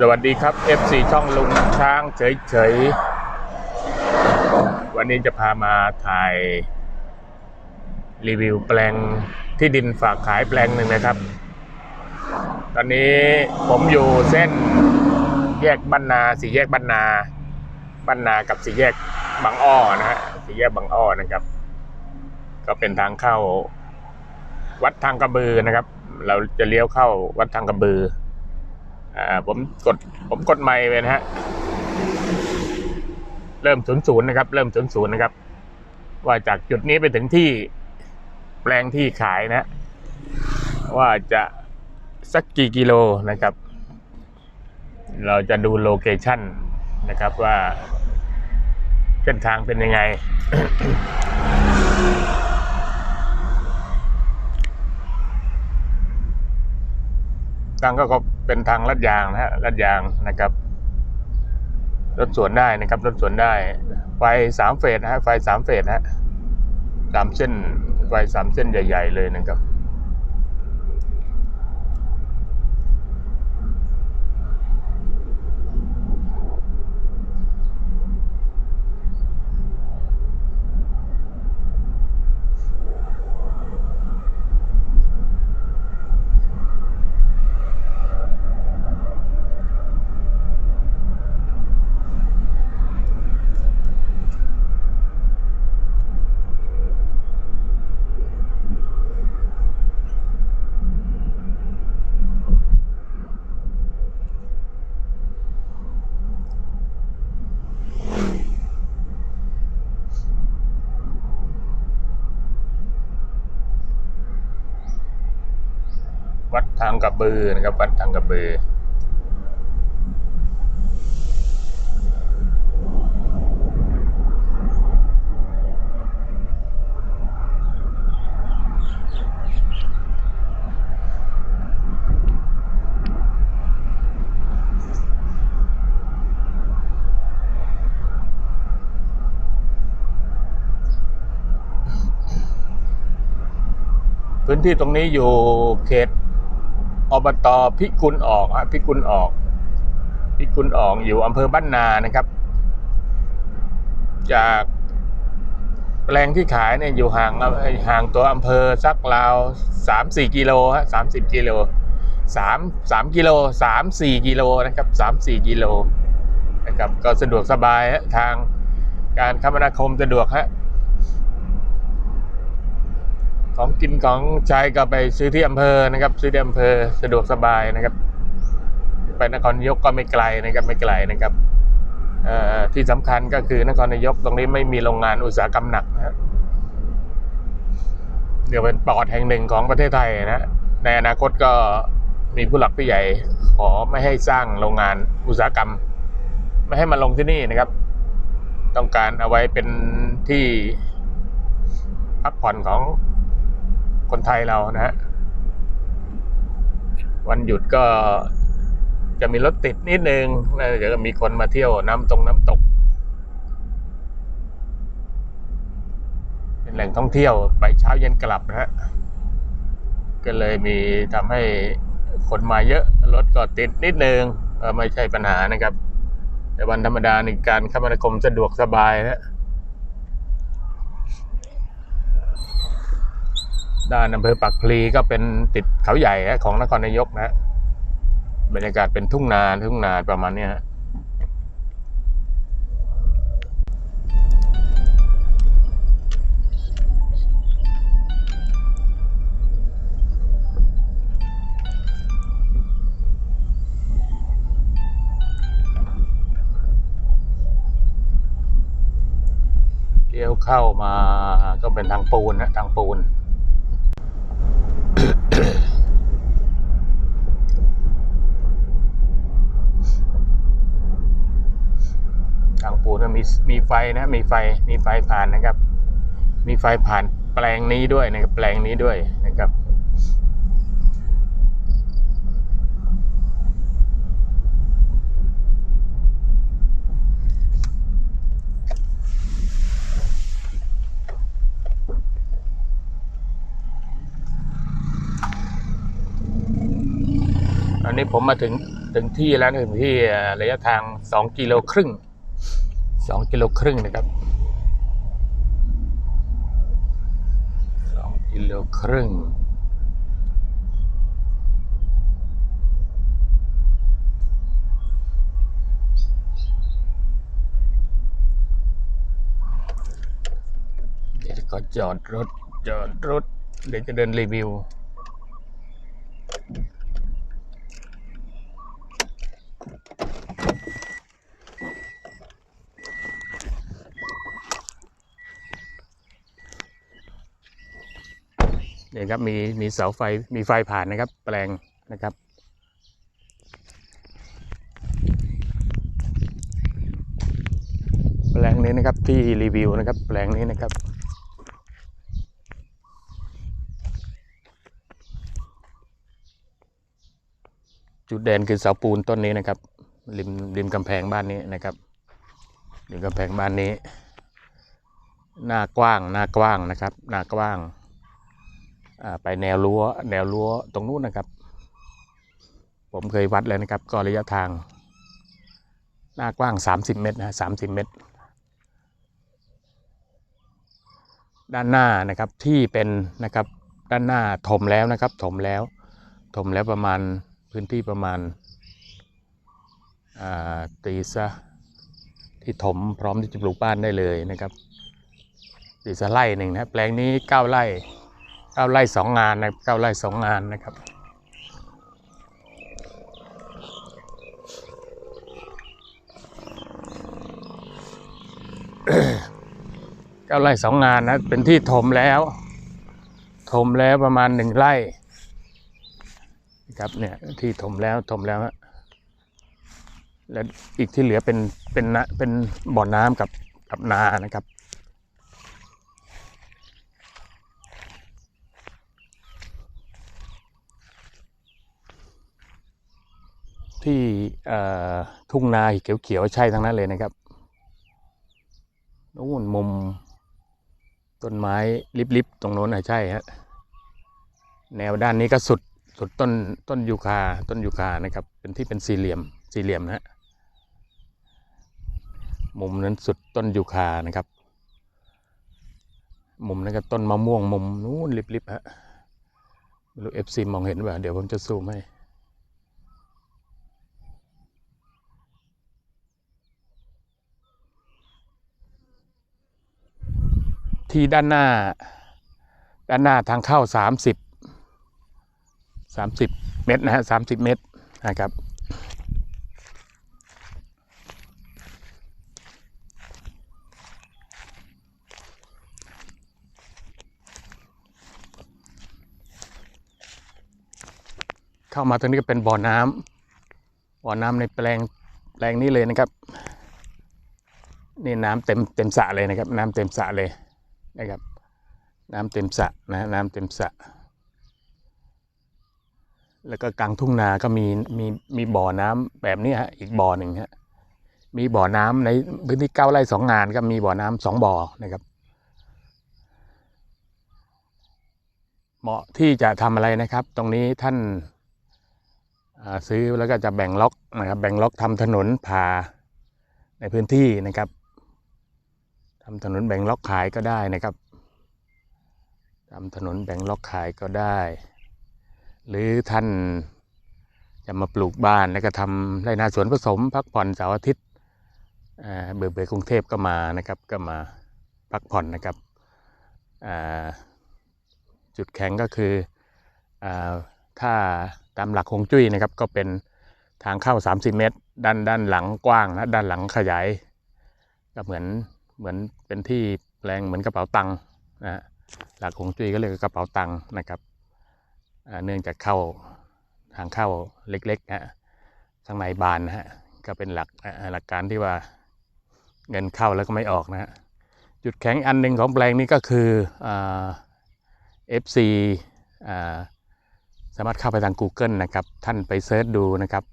สวัสดีครับ FC ช่องลุงช้างเฉยๆ วันนี้จะพามาถ่าย รีวิวแปลงที่ดินฝากขายแปลงหนึ่งนะครับ ตอนนี้ผมอยู่เส้นแยกบ้านนาสี่แยกบ้านนาบ้านนากับสี่แยกบางอ้อนะฮะสี่แยกบางอ้อนะครับ ก็เป็นทางเข้า วัดทางกระบือนะครับ เราจะเลี้ยวเข้าวัดทางกระบือ อ่าผมกดผมกดไมค์ไปนะฮะเริ่มศูนย์ศูนย์นะครับ เริ่มศูนย์ศูนย์นะครับ ว่าจากจุดนี้ไปถึงที่แปลงที่ขายนะ ว่าจะสักกี่กิโลนะครับ เราจะดูโลเคชั่นนะครับว่าเส้นทางเป็นยังไง ลางก็ก็เป็นทางลัดยางนะฮะลัดยางนะครับรถสวนได้นะครับรถสวนได้ ไฟสามเฟสนะฮะไฟสามเฟสนะฮะสามเส้นไฟสามเส้นใหญ่ ๆ เลยนะครับ ระบือนะครับวัดทางกระบือพื้นที่ตรงนี้อยู่เขต อบตพิกุลออกฮะพิกุลออก พิกุลออกอยู่อำเภอบ้านนานะครับ จากแปลงที่ขายเนี่ยอยู่ห่างห่างตัวอำเภอสักราวสามสี่กิโลฮะสามสิบกิโลสามสามกิโลสามสี่กิโลนะครับสามสี่กิโลนะครับก็สะดวกสบายฮะทางการคมนาคมสะดวกฮะ ของกินของใช้ก็ไปซื้อที่อำเภอนะครับ ซื้อที่อำเภอสะดวกสบายนะครับ ไปนครนายกก็ไม่ไกลนะครับไม่ไกลนะครับที่สำคัญก็คือนครนายกตรงนี้ไม่มีโรงงานอุตสาหกรรมหนักนะเดี๋ยวเป็นปอดแห่งหนึ่งของประเทศไทยนะในอนาคตก็มีผู้หลักผู้ใหญ่ ขอไม่ให้สร้างโรงงานอุตสาหกรรม ไม่ให้มาลงที่นี่นะครับ ต้องการเอาไว้เป็นที่พักผ่อนของ คนไทยเรานะฮะวันหยุดก็จะมีรถติดนิดนึงแล้วเดี๋ยวก็มีคนมาเที่ยวน้ำตรงน้ำตก เป็นแหล่งท่องเที่ยวไปเช้าเย็นกลับนะฮะก็เลยมีทำให้คนมาเยอะรถก็ติดนิดนึงไม่ใช่ปัญหานะครับ แต่วันธรรมดาในการคมนาคมสะดวกสบายนะ ด้านอำเภอปักพลีก็เป็นติดเขาใหญ่ของนครนายกนะฮะบรรยากาศเป็นทุ่งนาทุ่งนาประมาณนี้ฮะเลี้ยวเข้ามาก็เป็นทางปูนนะทางปูน ทางปูนก็มีมีไฟนะมีไฟมีไฟผ่านนะครับ มีไฟผ่านแปลงนี้ด้วยนะครับแปลงนี้ด้วยนะครับ อันนี้ผมมาถึงถึงที่แล้วถึงที่ระยะทางสองกิโลครึ่งสองกิโลครึ่งนะครับสองกิโลครึ่งเดี๋ยวก็จอดรถจอดรถเดี๋ยวจะเดินรีวิว นี่ครับมีมีเสาไฟมีไฟผ่านนะครับ แปลงนะครับแปลงนี้นะครับที่รีวิวนะครับ แปลงนี้นะครับ จุดเด่นคือเสาปูนต้นนี้นะครับ ริมริมกำแพงบ้านนี้นะครับริมกำแพงบ้านนี้ หน้ากว้างหน้ากว้างนะครับ หน้ากว้าง ไปแนวรั้วแนวรั้วตรงนู้นนะครับ ผมเคยวัดแล้วนะครับ ก็ระยะทาง หน้ากว้าง 30 เมตรนะ30เมตร ด้านหน้านะครับที่เป็นนะครับด้านหน้าถมแล้วนะครับ ถมแล้ว ถมแล้วประมาณพื้นที่ประมาณาตีซะที่ถมพร้อมที่จะปลูกบ้านได้เลยนะครับตีซะไร่หนึ่งนะแปลงนี้9ไร่ เก้าไร่สองงานนะเก้าไร่สองงานนะครับเก้าไร่สองงานนะเป็นที่ถมแล้ว ถมแล้วประมาณหนึ่งไร่ครับเนี่ยที่ถมแล้วถมแล้วฮะแล้วอีกที่เหลือเป็นเป็นนะเป็นบ่อน้ำกับกับนานะครับ ที่ทุ่งนาเขียวๆใช่ทั้งนั้นเลยนะครับนู่นมุมต้นไม้ริบๆตรงโน้นนะใช่ฮะแนวด้านนี้ก็สุดสุดต้นต้นยูคาต้นยูคานะครับ เป็นที่เป็นสี่เหลี่ยมสี่เหลี่ยมนะฮะมุมนั้นสุดต้นยูคานะครับ มุมนั้นก็ต้นมะม่วงมุมนู้นริบๆฮะไม่รู้เอฟซีมองเห็นป่ะเดี๋ยวผมจะซูมให้ ที่ด้านหน้า ด้านหน้าทางเข้าสามสิบสามสิบเมตรนะฮะสามสิบเมตรนะครับเข้ามาตรงนี้ก็เป็นบ่อน้ำบ่อน้ำในแปลงแปลงนี้เลยนะครับ นี่น้ำเต็มเต็มสระเลยนะครับ น้ำเต็มสระเลย นะครับ น้ำเต็มสระนะน้ำเต็มสระแล้วก็กลางทุ่งนาก็มีมีมีบ่อน้ำแบบนี้ฮะอีกบ่อหนึ่งฮะมีบ่อน้ำในพื้นที่เก้าไร่สองงานก็มีบ่อน้ำสองบ่อนะครับ เหมาะที่จะทำอะไรนะครับ ตรงนี้ท่านซื้อแล้วก็จะแบ่งล็อกนะครับแบ่งล็อกทำถนนผ่าในพื้นที่นะครับ ทำถนนแบ่งล็อกขายก็ได้นะครับทำถนนแบ่งล็อกขายก็ได้ หรือท่านจะมาปลูกบ้านแล้วก็ทำไรนาสวนผสม พักผ่อนเสาร์อาทิตย์เบื่อเบื่อกรุงเทพก็มานะครับก็มาพักผ่อนนะครับจุดแข็งก็คืออถ้าตามหลักฮวงจุ้ยนะครับก็เป็นทางเข้า 30 เมตร ด้านด้านหลังกว้างนะด้านหลังขยายก็เหมือน เหมือนเป็นที่แปลงเหมือนกระเป๋าตังค์นะฮะหลักของจุ้ยก็เลยกกระเป๋าตังค์นะครับเนื่องจากเข้าทางเข้าเล็กๆนะฮะข้างในบานนะฮะก็เป็นหลักหลักการที่ว่าเงินเข้าแล้วก็ไม่ออกนะฮะจุดแข็งอันหนึ่งของแปลงนี้ก็คือเอ่า FC อ่าสามารถเข้าไปทาง Google นะครับ ท่านไปเซิร์ชดูนะครับ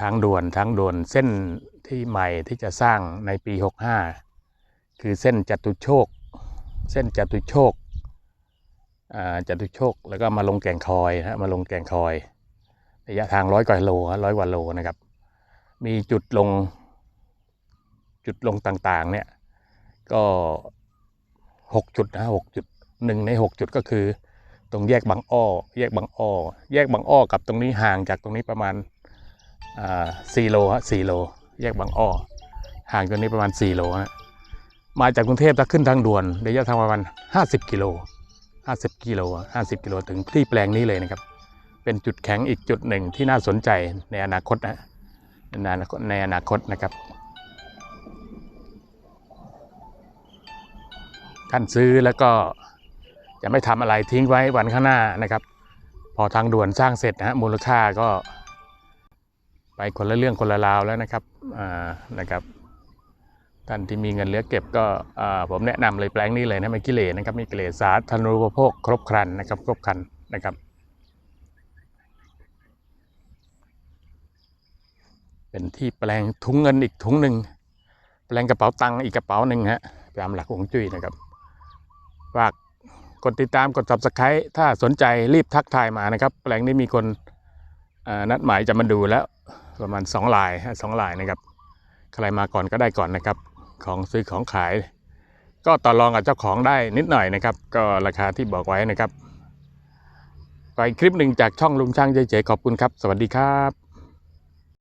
ทางด่วนทางด่วนเส้นที่ใหม่ที่จะสร้างในปี 65 คือเส้นจตุโชค เส้นจตุโชคจตุโชคแล้วก็มาลงแก่งคอยนะฮะมาลงแก่งคอย ระยะทางร้อยกว่าโลร้อยกว่าโลนะครับ มีจุดลงจุดลงต่างๆเนี่ยก็หกจุดนะหกจุดหนึ่งในหกจุดก็คือ ตรงแยกบางอ้อ แยกบางอ้อ แยกบางอ้อกับตรงนี้ห่างจากตรงนี้ประมาณ สี่โลฮะสี่โล แยกบางอ้อห่างจากนี้ประมาณสี่โลฮะมาจากกรุงเทพถ้าขึ้นทางด่วนระยะทางประมาณห้าสิบกิโลห้าสิบกิโลห้าสิบกิโลถึงที่แปลงนี้เลยนะครับ เป็นจุดแข็งอีกจุดหนึ่งที่น่าสนใจในอนาคตนะในอนาคตในอนาคตนะครับท่านซื้อแล้วก็จะไม่ทำอะไรทิ้งไว้วันข้างหน้านะครับ พอทางด่วนสร้างเสร็จนะฮะมูลค่าก็ ไปคนละเรื่องคนละราวแล้วนะครับอ่านะครับ ท่านที่มีเงินเหลือเก็บก็อ่าผมแนะนำเลยแปลงนี้เลยนะม่กิเลสนะครับมีกิเลสสาธารณูปโภคครบครันนะครับครบครันนะครับเป็นที่แปลงถุงเงินอีกถุงหนึ่งแปลงกระเป๋าตังค์อีกกระเป๋าหนึ่งฮะตามหลักฮวงจุ้ยนะครับฝากกดติดตามกด subscribe ถ้าสนใจรีบทักทายมานะครับ แปลงนี้มีคนอ่านัดหมายจะมาดูแล้ว ประมาณ 2 ลายสองลายนะครับ ใครมาก่อนก็ได้ก่อนนะครับ ของซื้อของขาย ก็ต่อรองกับเจ้าของได้นิดหน่อยนะครับ ก็ราคาที่บอกไว้นะครับไปคลิปหนึ่งจากช่องลุงช่างเฉยๆขอบคุณครับ สวัสดีครับ